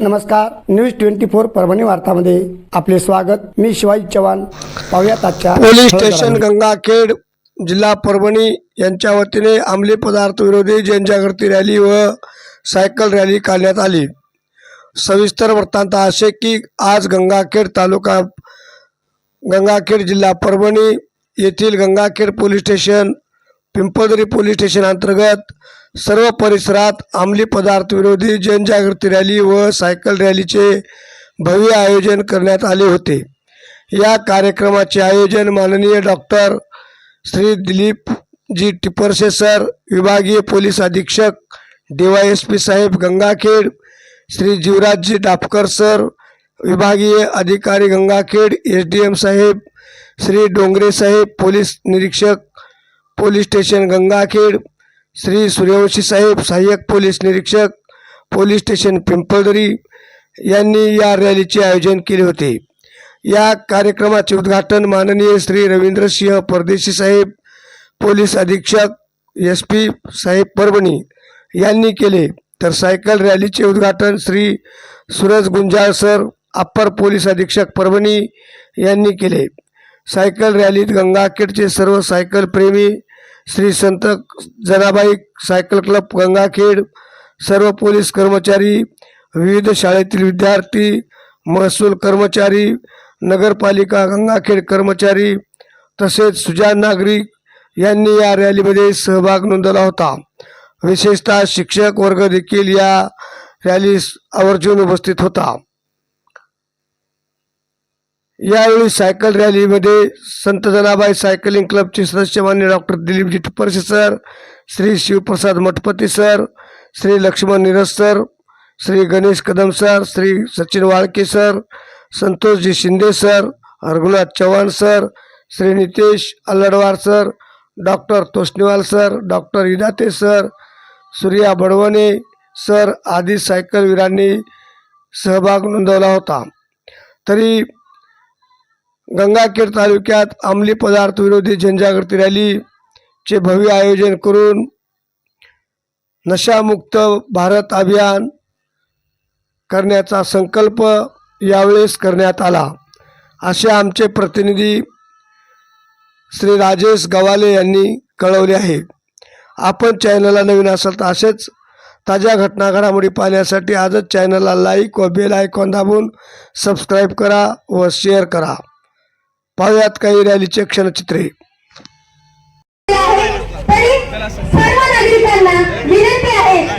नमस्कार. News twenty four Parbhani वार्तामध्ये आपले स्वागत. मी शिवाजी चव्हाण. पाहुयात आजच्या पोलीस स्टेशन. गंगाखेड जिल्हा परभणी यांच्या वतीने अंमली पदार्थ विरोधी जनजागृती रॅली व सायकल रॅली काढण्यात आली. सविस्तर वृत्तांत असे की आज गंगाखेड तालुका गंगाखेड जिल्हा परभणी येथील Gangakhed police station Pimpaldari police station अंतर्गत सर्व परिसरात अंमली पदार्थ विरोधी जनजागृती रॅली व सायकल रॅलीचे भव्य आयोजन करण्यात आले होते. या कार्यक्रमाचे आयोजन माननीय डॉक्टर श्री दिलीप जी टिपरसे सर विभागीय पोलीस अधीक्षक डी एस पी साहेब गंगाखेड श्री जीवराजजी डापकर सर विभागीय अधिकारी गंगाखेड एस डी एम साहेब श्री डोंगरे साहेब पोलीस निरीक्षक पोलीस स्टेशन गंगाखेड श्री सूर्यवंशी साहेब सहाय्यक पोलीस निरीक्षक पोलीस स्टेशन पिंपळदरी यांनी या रॅलीचे आयोजन केले होते. या कार्यक्रमाचे उद्घाटन माननीय श्री रवींद्रसिंह परदेशी साहेब पोलीस अधीक्षक एस पी साहेब परभणी यांनी केले. तर सायकल रॅलीचे उद्घाटन Shri Suraj Gunjal sir upper police अधीक्षक परभणी यांनी केले. सायकल रॅलीत गंगाखेडचे सर्व सायकल प्रेमी श्री संत जनाबाई सायकल क्लब गंगाखेड सर्व पोलीस कर्मचारी विविध शाळेतील विद्यार्थी महसूल कर्मचारी नगरपालिका गंगाखेड कर्मचारी तसेच सुजान नागरिक यांनी या रॅलीमध्ये सहभाग नोंदवला होता. विशेषतः शिक्षक वर्ग देखील या रॅलीस आवर्जून उपस्थित होता. यावेळी सायकल रॅलीमध्ये संत जनाबाई सायकलिंग क्लबचे सदस्य मान्य doctor Dilipji Tuparse sir Shri Shivprasad Mathpati sir Shri Laxman Niraj sir Shri Ganesh Kadam sir Shri Sachin Walke sir Santoshji Shinde sir Raghunath Chavan sir Shri Nitesh Alladwar sir doctor Toshniwal sir doctor Idate sir Surya Badwane sir आदी सायकलवीरांनी सहभाग नोंदवला होता. तरी गंगाखेड तालुक्यात अंमली पदार्थ विरोधी जनजागृती रॅलीचे भव्य आयोजन करून नशामुक्त भारत अभियान करण्याचा संकल्प यावेळेस करण्यात आला. असे आमचे प्रतिनिधी श्री राजेश गवाले यांनी कळवले आहे. आपण चॅनलला नवीन असाल तर असेच ताज्या घटना घडामोडी पाहण्यासाठी आजच चॅनलला लाईक व बेल आयकॉन दाबून सबस्क्राईब करा व शेअर करा. पाहुयात काही रॅलीचे क्षणचित्रे. सर्व नागरिकांना विनंती आहे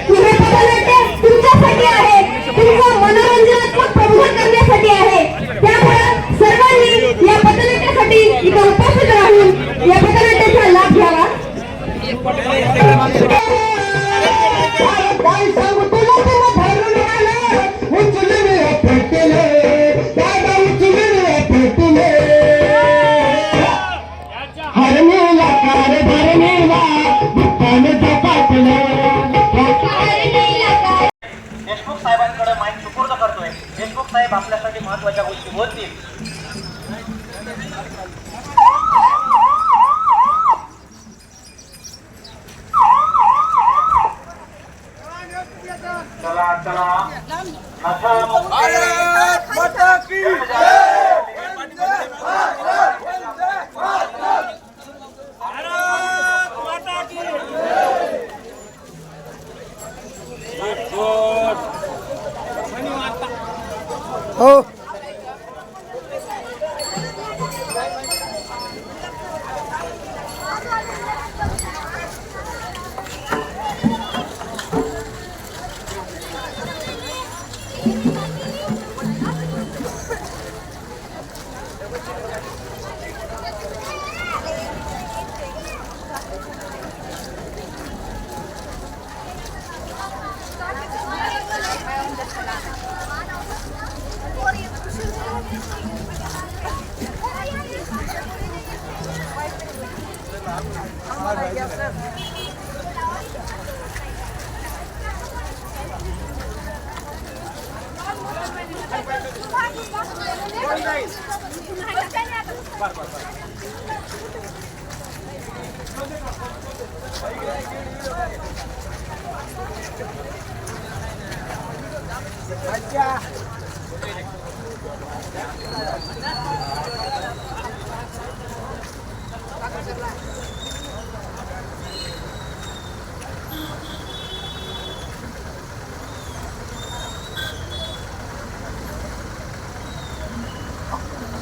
अच्छा.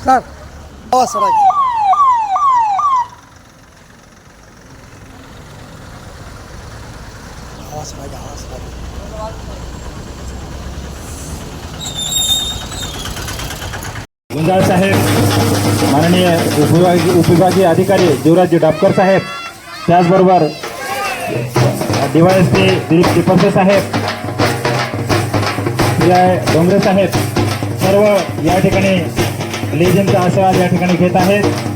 सर गुंजाळ साहेब माननीय उपविभागीय उपविभागीय अधिकारी जीवराज डापकर साहेब त्याचबरोबर डीवायएसपी दिलीप टिपसे साहेब डोंगरे साहेब सर्व या ठिकाणी लेजनचा आशीर्वाद या ठिकाणी घेत आहेत